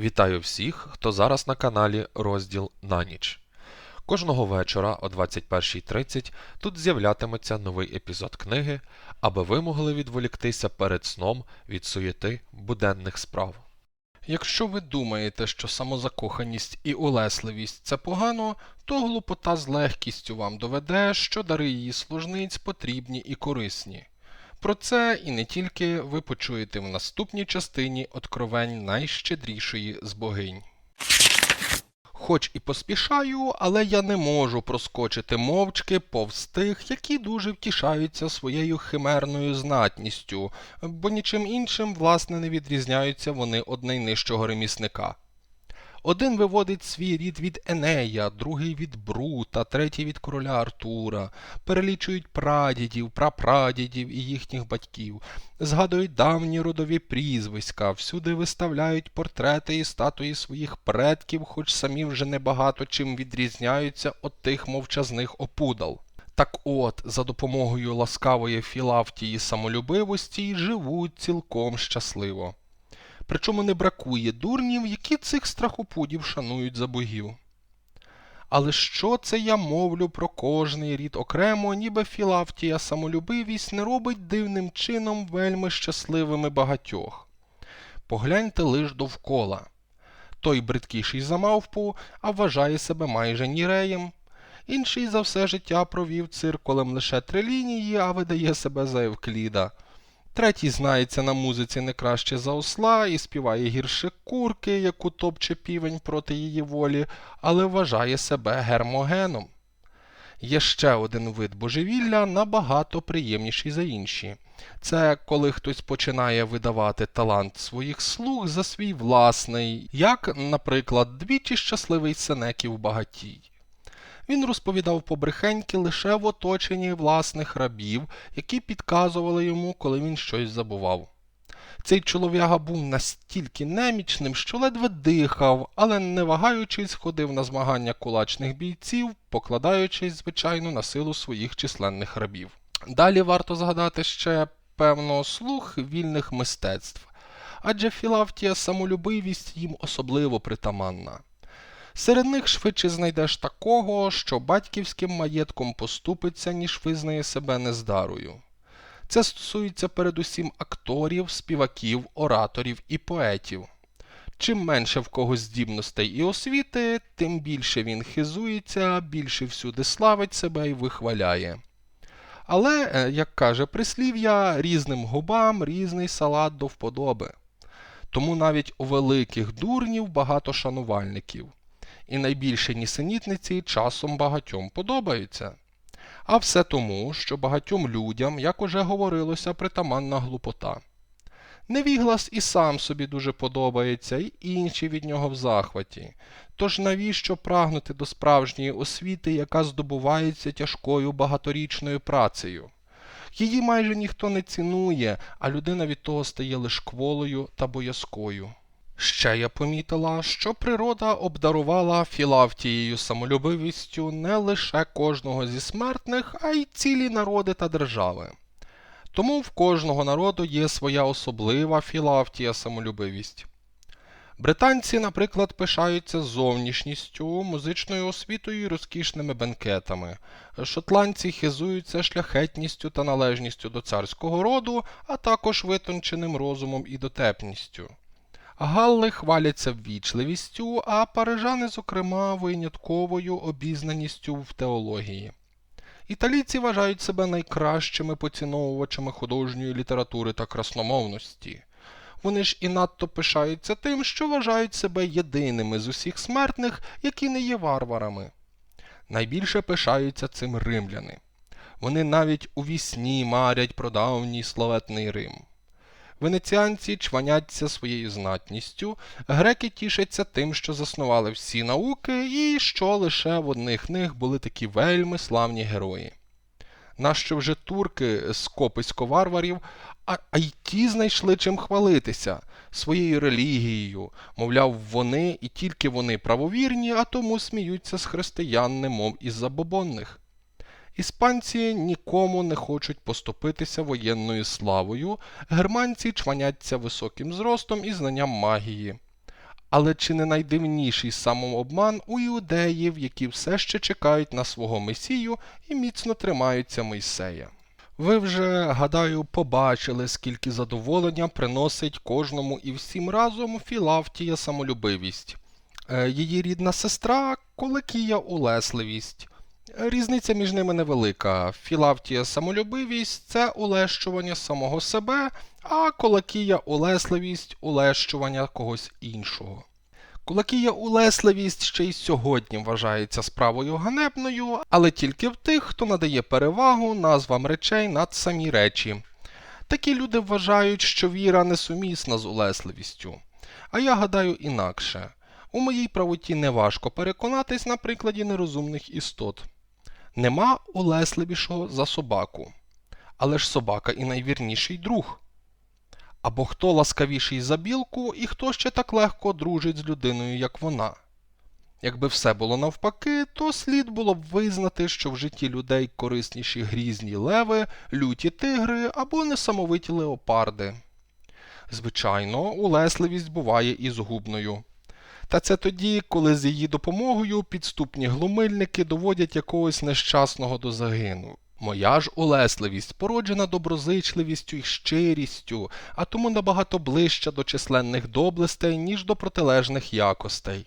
Вітаю всіх, хто зараз на каналі Розділ на ніч. Кожного вечора о 21.30 тут з'являтиметься новий епізод книги, аби ви могли відволіктися перед сном від суєти буденних справ. Якщо ви думаєте, що самозакоханість і улесливість це погано, то глупота з легкістю вам доведе, що дари її служниць потрібні і корисні. Про це і не тільки ви почуєте в наступній частині откровень найщедрішої з богинь. Хоч і поспішаю, але я не можу проскочити мовчки повз тих, які дуже втішаються своєю химерною знатністю, бо нічим іншим, власне, не відрізняються вони од найнижчого ремісника. Один виводить свій рід від Енея, другий від Брута, третій від короля Артура, перелічують прадідів, прапрадідів і їхніх батьків, згадують давні родові прізвиська, всюди виставляють портрети і статуї своїх предків, хоч самі вже небагато чим відрізняються від тих мовчазних опудал. Так от, за допомогою ласкавої філавтії самолюбивості й живуть цілком щасливо. Причому не бракує дурнів, які цих страхопудів шанують за богів. Але що це я мовлю про кожний рід окремо, ніби філавтія самолюбивість не робить дивним чином вельми щасливими багатьох. Погляньте лиш довкола. Той бридкіший за мавпу, а вважає себе майже ніреєм. Інший за все життя провів циркулем лише три лінії, а видає себе за Евкліда. Третій знається на музиці не краще за осла і співає гірше курки, яку топче півень проти її волі, але вважає себе гермогеном. Є ще один вид божевілля набагато приємніший за інші. Це коли хтось починає видавати талант своїх слуг за свій власний, як, наприклад, двічі щасливий Сенеків багатій. Він розповідав побрехеньки лише в оточенні власних рабів, які підказували йому, коли він щось забував. Цей чолов'яга був настільки немічним, що ледве дихав, але не вагаючись, ходив на змагання кулачних бійців, покладаючись, звичайно, на силу своїх численних рабів. Далі варто згадати ще, певно, слух вільних мистецтв, адже філавтія самолюбивість їм особливо притаманна. Серед них швидше знайдеш такого, що батьківським маєтком поступиться, ніж визнає себе нездарою. Це стосується передусім акторів, співаків, ораторів і поетів. Чим менше в когось здібностей і освіти, тим більше він хизується, більше всюди славить себе і вихваляє. Але, е, як каже прислів'я, різним губам різний салат до вподоби. Тому навіть у великих дурнів багато шанувальників і найбільше нісенітниці часом багатьом подобаються. А все тому, що багатьом людям, як уже говорилося, притаманна глупота. Невіглас і сам собі дуже подобається, і інші від нього в захваті. Тож навіщо прагнути до справжньої освіти, яка здобувається тяжкою багаторічною працею? Її майже ніхто не цінує, а людина від того стає лиш кволою та боязкою. Ще я помітила, що природа обдарувала філавтією самолюбивістю не лише кожного зі смертних, а й цілі народи та держави. Тому в кожного народу є своя особлива філавтія самолюбивість. Британці, наприклад, пишаються зовнішністю, музичною освітою і розкішними бенкетами. Шотландці хизуються шляхетністю та належністю до царського роду, а також витонченим розумом і дотепністю. Галли хваляться ввічливістю, а парижани, зокрема, винятковою обізнаністю в теології. Італійці вважають себе найкращими поціновувачами художньої літератури та красномовності. Вони ж і надто пишаються тим, що вважають себе єдиними з усіх смертних, які не є варварами. Найбільше пишаються цим римляни. Вони навіть у вісні марять про давній славетний Рим. Венеціанці чваняться своєю знатністю, греки тішаться тим, що заснували всі науки, і що лише в одних них були такі вельми славні герої. Нащо вже турки з кописько варварів, а, а й ті знайшли чим хвалитися своєю релігією, мовляв, вони і тільки вони правовірні, а тому сміються з християн, немов із забобонних. Іспанці нікому не хочуть поступитися воєнною славою, германці чваняться високим зростом і знанням магії. Але чи не найдивніший самообман у іудеїв, які все ще чекають на свого Месію і міцно тримаються Мойсея? Ви вже, гадаю, побачили, скільки задоволення приносить кожному і всім разом Філавтія самолюбивість. Е, Її рідна сестра Колекія улесливість. Різниця між ними невелика. Філавтія самолюбивість це улещування самого себе, а Колакія улесливість улещування когось іншого. Кулакія улесливість ще й сьогодні вважається справою ганебною, але тільки в тих, хто надає перевагу назвам речей над самі речі. Такі люди вважають, що віра несумісна з улесливістю. А я гадаю інакше. У моїй правоті неважко переконатись на прикладі нерозумних істот. Нема улесливішого за собаку. Але ж собака і найвірніший друг. Або хто ласкавіший за білку, і хто ще так легко дружить з людиною, як вона. Якби все було навпаки, то слід було б визнати, що в житті людей корисніші грізні леви, люті тигри або несамовиті леопарди. Звичайно, улесливість буває і згубною. Та це тоді, коли з її допомогою підступні глумильники доводять якогось нещасного до загину. Моя ж улесливість породжена доброзичливістю і щирістю, а тому набагато ближча до численних доблестей, ніж до протилежних якостей.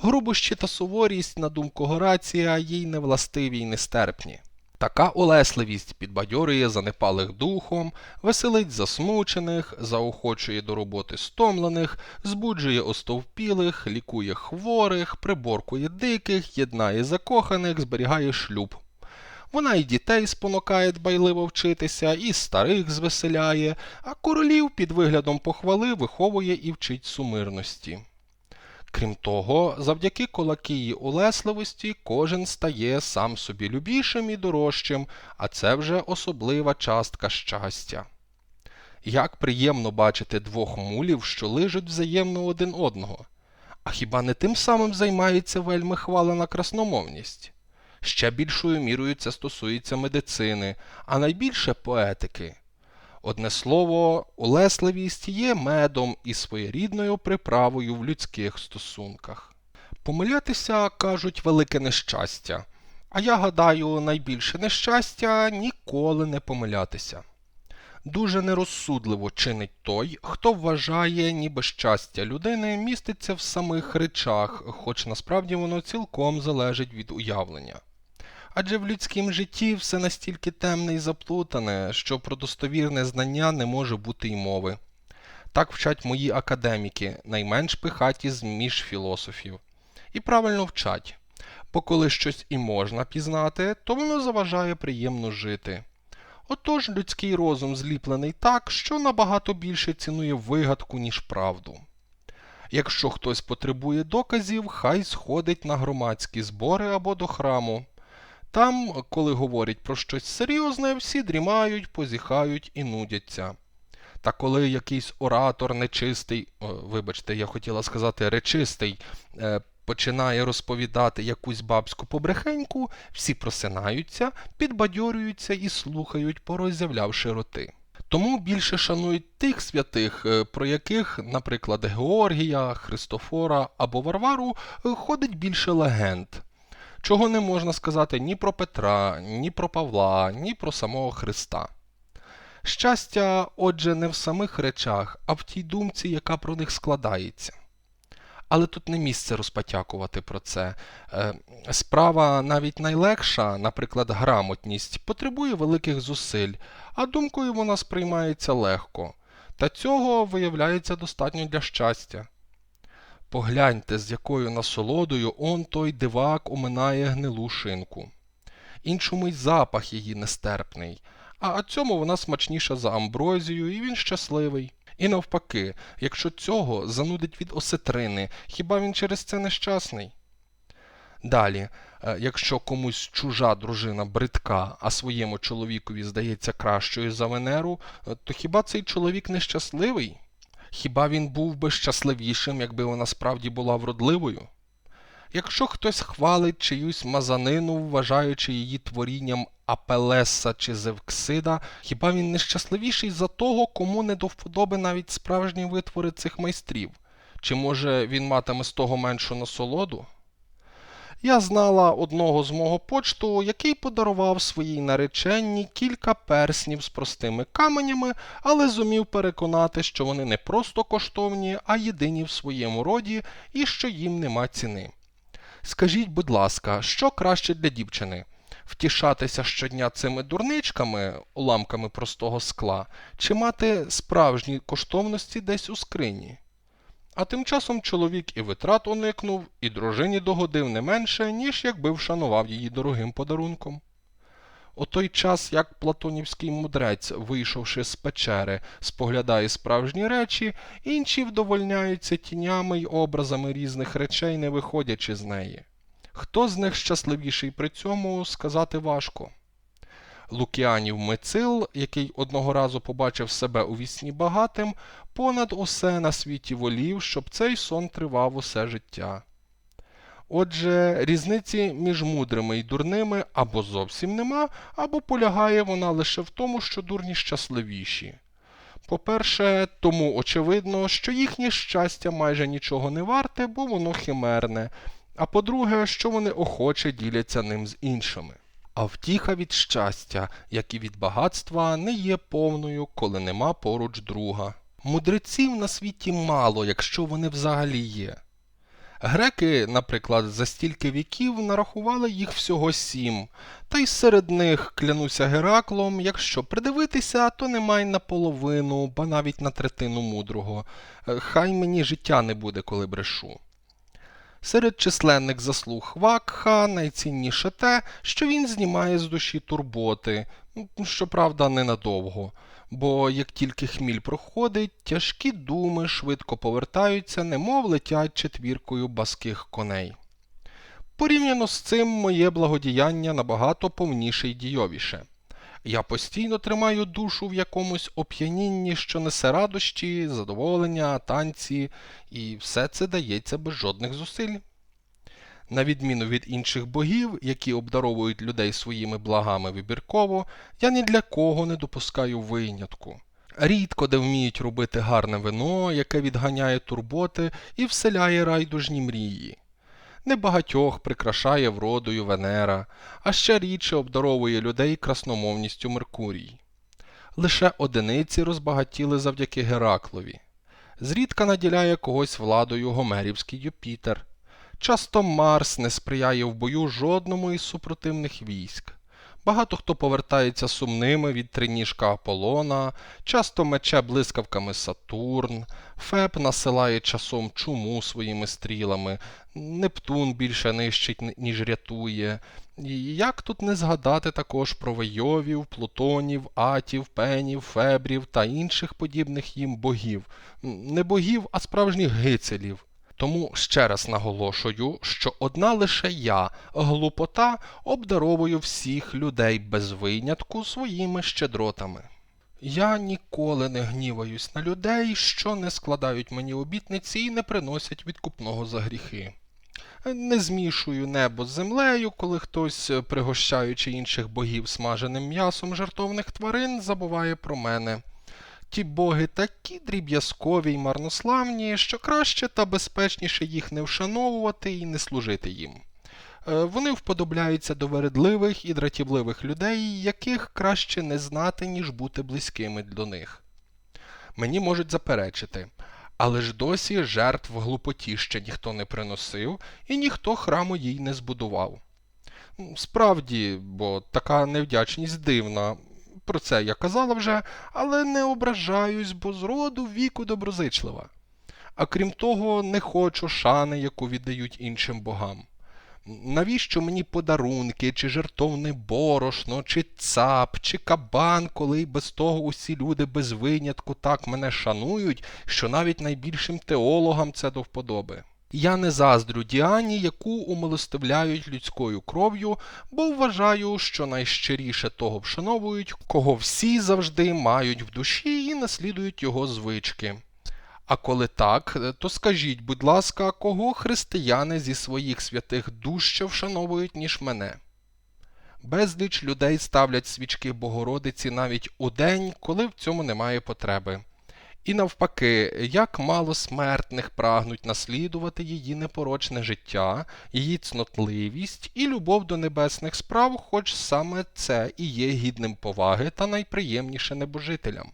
Грубощі та суворість, на думку Горація, їй не властиві й нестерпні. Така улесливість підбадьорює занепалих духом, веселить засмучених, заохочує до роботи стомлених, збуджує остовпілих, лікує хворих, приборкує диких, єднає закоханих, зберігає шлюб. Вона і дітей спонукає дбайливо вчитися, і старих звеселяє, а королів під виглядом похвали виховує і вчить сумирності. Крім того, завдяки колакії улесливості кожен стає сам собі любішим і дорожчим, а це вже особлива частка щастя. Як приємно бачити двох мулів, що лижуть взаємно один одного. А хіба не тим самим займається вельми хвалена красномовність? Ще більшою мірою це стосується медицини, а найбільше поетики. Одне слово, улесливість є медом і своєрідною приправою в людських стосунках. Помилятися, кажуть, велике нещастя. А я гадаю, найбільше нещастя ніколи не помилятися. Дуже нерозсудливо чинить той, хто вважає, ніби щастя людини міститься в самих речах, хоч насправді воно цілком залежить від уявлення. Адже в людськім житті все настільки темне і заплутане, що про достовірне знання не може бути й мови. Так вчать мої академіки, найменш пихаті з між філософів. І правильно вчать, бо коли щось і можна пізнати, то воно заважає приємно жити. Отож людський розум зліплений так, що набагато більше цінує вигадку, ніж правду. Якщо хтось потребує доказів, хай сходить на громадські збори або до храму. Там, коли говорять про щось серйозне, всі дрімають, позіхають і нудяться. Та коли якийсь оратор нечистий, вибачте, я хотіла сказати речистий, е, починає розповідати якусь бабську побрехеньку, всі просинаються, підбадьорюються і слухають, пороззявлявши роти. Тому більше шанують тих святих, е, про яких, наприклад, Георгія, Христофора або Варвару е, ходить більше легенд чого не можна сказати ні про Петра, ні про Павла, ні про самого Христа. Щастя, отже, не в самих речах, а в тій думці, яка про них складається. Але тут не місце розпотякувати про це. Е, Справа навіть найлегша, наприклад, грамотність, потребує великих зусиль, а думкою вона сприймається легко. Та цього виявляється достатньо для щастя. Погляньте, з якою насолодою он той дивак оминає гнилу шинку. Іншому й запах її нестерпний, а цьому вона смачніша за амброзію, і він щасливий. І навпаки, якщо цього занудить від осетрини, хіба він через це нещасний? Далі, е, якщо комусь чужа дружина бридка, а своєму чоловікові здається кращою за Венеру, е, то хіба цей чоловік нещасливий? Хіба він був би щасливішим, якби вона справді була вродливою? Якщо хтось хвалить чиюсь мазанину, вважаючи її творінням Апелеса чи Зевксида, хіба він не щасливіший за того, кому не до вподоби навіть справжні витвори цих майстрів? Чи може він матиме з того меншу насолоду? Я знала одного з мого почту, який подарував своїй нареченні кілька перснів з простими каменями, але зумів переконати, що вони не просто коштовні, а єдині в своєму роді і що їм нема ціни. Скажіть, будь ласка, що краще для дівчини? Втішатися щодня цими дурничками, уламками простого скла, чи мати справжні коштовності десь у скрині? А тим часом чоловік і витрат уникнув, і дружині догодив не менше, ніж якби вшанував її дорогим подарунком. У той час, як платонівський мудрець, вийшовши з печери, споглядає справжні речі, інші вдовольняються тінями й образами різних речей, не виходячи з неї. Хто з них щасливіший при цьому, сказати важко. Лукіанів Мицил, який одного разу побачив себе у вісні багатим, понад усе на світі волів, щоб цей сон тривав усе життя. Отже, різниці між мудрими і дурними або зовсім нема, або полягає вона лише в тому, що дурні щасливіші. По-перше, тому очевидно, що їхнє щастя майже нічого не варте, бо воно химерне, а по-друге, що вони охоче діляться ним з іншими. А втіха від щастя, як і від багатства, не є повною, коли нема поруч друга. Мудреців на світі мало, якщо вони взагалі є. Греки, наприклад, за стільки віків нарахували їх всього сім, та й серед них, клянуся Гераклом, якщо придивитися, то немає наполовину, ба навіть на третину мудрого. Е, Хай мені життя не буде, коли брешу. Серед численних заслуг Вакха найцінніше те, що він знімає з душі турботи, щоправда, ненадовго, бо як тільки хміль проходить, тяжкі думи швидко повертаються, немов летять четвіркою баских коней. Порівняно з цим моє благодіяння набагато повніше й дійовіше. Я постійно тримаю душу в якомусь оп'янінні, що несе радощі, задоволення, танці, і все це дається без жодних зусиль. На відміну від інших богів, які обдаровують людей своїми благами вибірково, я ні для кого не допускаю винятку. Рідко де вміють робити гарне вино, яке відганяє турботи і вселяє райдужні мрії. Небагатьох прикрашає вродою Венера, а ще рідше обдаровує людей красномовністю Меркурій. Лише одиниці розбагатіли завдяки Гераклові. Зрідка наділяє когось владою Гомерівський Юпітер. Часто Марс не сприяє в бою жодному із супротивних військ. Багато хто повертається сумними від триніжка Аполлона, часто мече блискавками Сатурн, Феб насилає часом чуму своїми стрілами, Нептун більше нищить, ніж рятує. І як тут не згадати також про Вейовів, Плутонів, Атів, Пенів, Фебрів та інших подібних їм богів. Не богів, а справжніх гицелів. Тому ще раз наголошую, що одна лише я, глупота, обдаровую всіх людей без винятку своїми щедротами. Я ніколи не гніваюсь на людей, що не складають мені обітниці і не приносять відкупного за гріхи. Не змішую небо з землею, коли хтось, пригощаючи інших богів смаженим м'ясом жартовних тварин, забуває про мене. Ті боги такі дріб'язкові й марнославні, що краще та безпечніше їх не вшановувати і не служити їм. Е, Вони вподобляються до вередливих і дратівливих людей, яких краще не знати, ніж бути близькими до них. Мені можуть заперечити, але ж досі жертв глупоті ще ніхто не приносив, і ніхто храму їй не збудував. Справді, бо така невдячність дивна. Про це я казала вже, але не ображаюсь, бо з роду віку доброзичлива. А крім того, не хочу шани, яку віддають іншим богам. Навіщо мені подарунки, чи жертовне борошно, чи цап, чи кабан, коли без того усі люди без винятку так мене шанують, що навіть найбільшим теологам це до вподоби. Я не заздрю Діані, яку умилостивляють людською кров'ю, бо вважаю, що найщиріше того вшановують, кого всі завжди мають в душі і наслідують його звички. А коли так, то скажіть, будь ласка, кого християни зі своїх святих дужче вшановують, ніж мене? Безліч людей ставлять свічки Богородиці навіть у день, коли в цьому немає потреби. І навпаки, як мало смертних прагнуть наслідувати її непорочне життя, її цнотливість і любов до небесних справ, хоч саме це і є гідним поваги та найприємніше небожителям.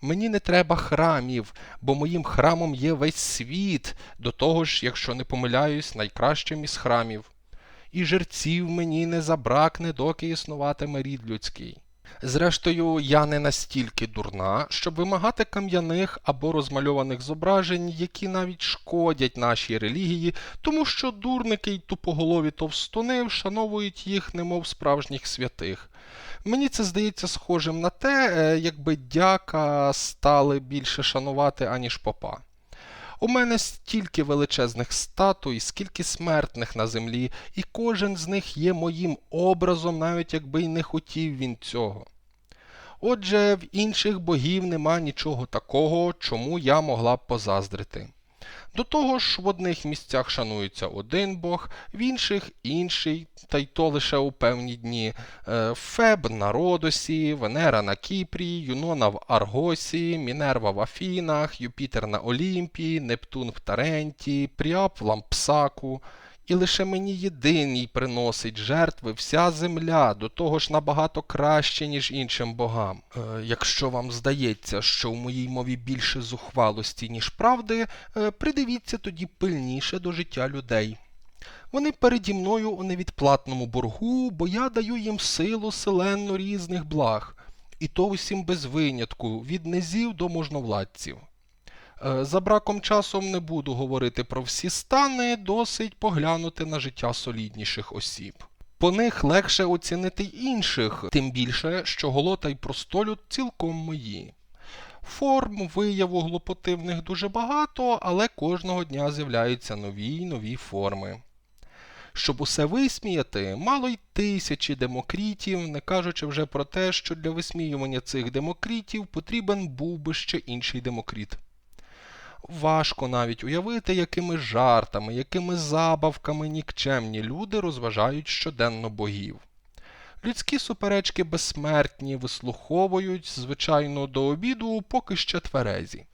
Мені не треба храмів, бо моїм храмом є весь світ, до того ж, якщо не помиляюсь, найкращим із храмів. І жерців мені не забракне, доки існуватиме рід людський. Зрештою, я не настільки дурна, щоб вимагати кам'яних або розмальованих зображень, які навіть шкодять нашій релігії, тому що дурники й тупоголові товстуни вшановують їх, немов справжніх святих. Мені це здається схожим на те, е, якби дяка стали більше шанувати, аніж попа. У мене стільки величезних статуй, скільки смертних на землі, і кожен з них є моїм образом, навіть якби й не хотів він цього. Отже, в інших богів нема нічого такого, чому я могла б позаздрити. До того ж, в одних місцях шанується один бог, в інших інший, та й то лише у певні дні. Е, Феб на Родосі, Венера на Кіпрі, Юнона в Аргосі, Мінерва в Афінах, Юпітер на Олімпії, Нептун в Таренті, Пріап в Лампсаку. І лише мені єдиній приносить жертви вся земля, до того ж набагато краще, ніж іншим богам. Е, якщо вам здається, що в моїй мові більше зухвалості, ніж правди, е, придивіться тоді пильніше до життя людей. Вони переді мною у невідплатному боргу, бо я даю їм силу селенно різних благ, і то усім без винятку, від низів до можновладців. Е, За браком часом не буду говорити про всі стани, досить поглянути на життя солідніших осіб. По них легше оцінити інших, тим більше, що голота й простолюд цілком мої. Форм вияву глупоти в них дуже багато, але кожного дня з'являються нові й нові форми. Щоб усе висміяти, мало й тисячі демокрітів, не кажучи вже про те, що для висміювання цих демокрітів потрібен був би ще інший демокріт. Важко навіть уявити, якими жартами, якими забавками нікчемні люди розважають щоденно богів. Людські суперечки безсмертні вислуховують, звичайно, до обіду поки ще тверезі.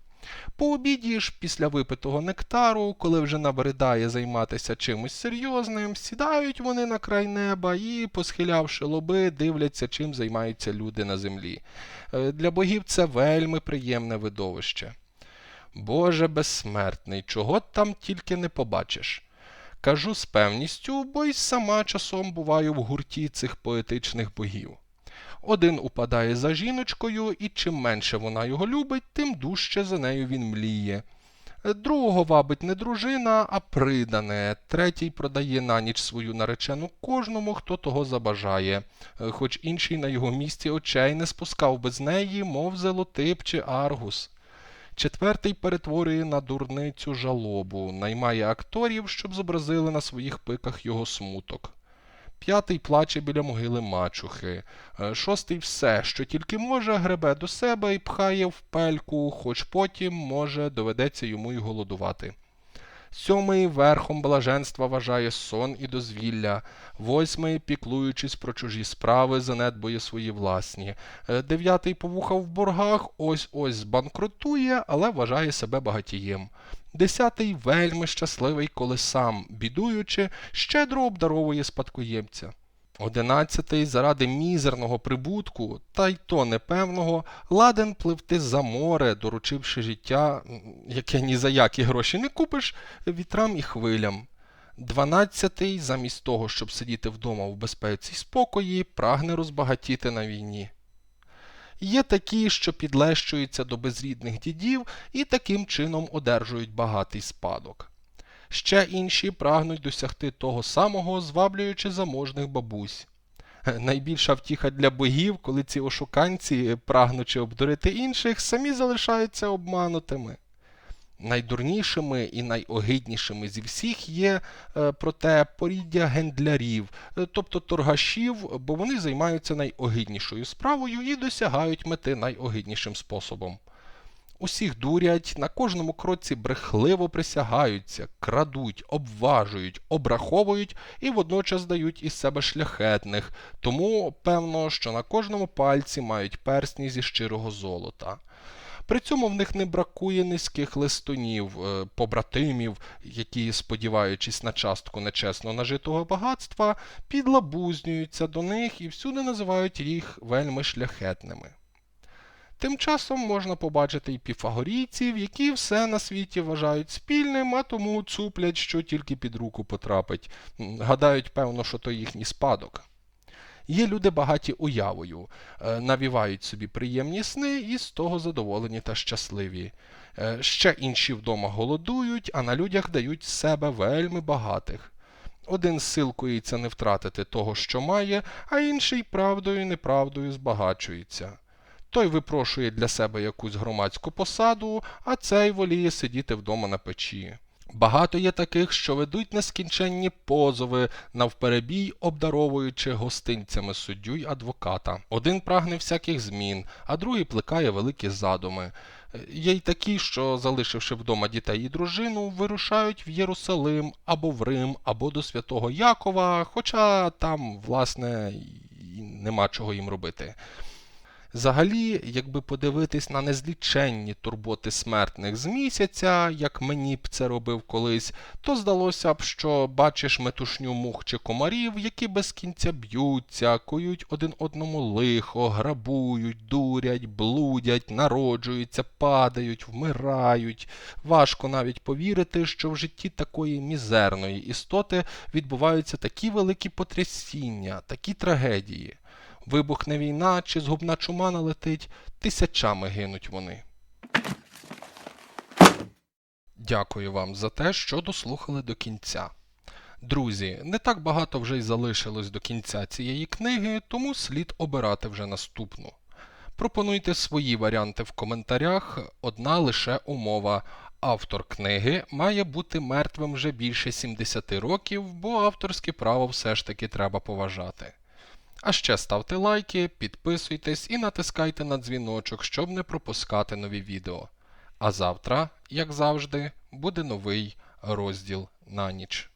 По обіді ж, після випитого нектару, коли вже набридає займатися чимось серйозним, сідають вони на край неба і, посхилявши лоби, дивляться, чим займаються люди на землі. Е, Для богів це вельми приємне видовище. Боже безсмертний, чого там тільки не побачиш. Кажу з певністю, бо й сама часом буваю в гурті цих поетичних богів. Один упадає за жіночкою, і чим менше вона його любить, тим дужче за нею він мліє. Другого вабить не дружина, а придане. Третій продає на ніч свою наречену кожному, хто того забажає, хоч інший на його місці очей не спускав без неї, мов зелотип чи аргус. Четвертий перетворює на дурницю жалобу, наймає акторів, щоб зобразили на своїх пиках його смуток. П'ятий плаче біля могили мачухи. Е, Шостий все, що тільки може, гребе до себе і пхає в пельку, хоч потім, може, доведеться йому й голодувати. Сьомий верхом блаженства вважає сон і дозвілля. Восьмий, піклуючись про чужі справи, занедбує свої власні. Е, Дев'ятий повухав в боргах, ось ось збанкрутує, але вважає себе багатієм. Десятий вельми щасливий, коли сам, бідуючи, щедро обдаровує спадкоємця. Одинадцятий заради мізерного прибутку, та й то непевного, ладен пливти за море, доручивши життя, яке ні за які гроші не купиш, вітрам і хвилям. Дванадцятий, замість того, щоб сидіти вдома в безпеці й спокої, прагне розбагатіти на війні. Є такі, що підлещуються до безрідних дідів і таким чином одержують багатий спадок. Ще інші прагнуть досягти того самого, зваблюючи заможних бабусь. Найбільша втіха для богів, коли ці ошуканці, прагнучи обдурити інших, самі залишаються обманутими. Найдурнішими і найогиднішими зі всіх є, е, проте, поріддя гендлярів, тобто торгашів, бо вони займаються найогиднішою справою і досягають мети найогиднішим способом. Усіх дурять, на кожному кроці брехливо присягаються, крадуть, обважують, обраховують і водночас дають із себе шляхетних, тому певно, що на кожному пальці мають персні зі щирого золота. При цьому в них не бракує низьких листунів, е, побратимів, які, сподіваючись на частку нечесно нажитого багатства, підлабузнюються до них і всюди називають їх вельми шляхетними. Тим часом можна побачити і піфагорійців, які все на світі вважають спільним, а тому цуплять, що тільки під руку потрапить. Гадають, певно, що то їхній спадок. Є люди багаті уявою, е, навівають собі приємні сни і з того задоволені та щасливі. Е, Ще інші вдома голодують, а на людях дають себе вельми багатих. Один силкується не втратити того, що має, а інший правдою і неправдою збагачується. Той випрошує для себе якусь громадську посаду, а цей воліє сидіти вдома на печі. Багато є таких, що ведуть нескінченні позови навперебій, обдаровуючи гостинцями суддю й адвоката. Один прагне всяких змін, а другий плекає великі задуми. Є й такі, що, залишивши вдома дітей і дружину, вирушають в Єрусалим або в Рим, або до святого Якова, хоча там, власне, нема чого їм робити. Взагалі, якби подивитись на незліченні турботи смертних з місяця, як мені б це робив колись, то здалося б, що бачиш метушню мух чи комарів, які без кінця б'ються, кують один одному лихо, грабують, дурять, блудять, народжуються, падають, вмирають. Важко навіть повірити, що в житті такої мізерної істоти відбуваються такі великі потрясіння, такі трагедії. Вибухне війна чи згубна чума налетить, тисячами гинуть вони. Дякую вам за те, що дослухали до кінця. Друзі, не так багато вже й залишилось до кінця цієї книги, тому слід обирати вже наступну. Пропонуйте свої варіанти в коментарях, одна лише умова. Автор книги має бути мертвим вже більше 70 років, бо авторське право все ж таки треба поважати. А ще ставте лайки, підписуйтесь і натискайте на дзвіночок, щоб не пропускати нові відео. А завтра, як завжди, буде новий розділ на ніч.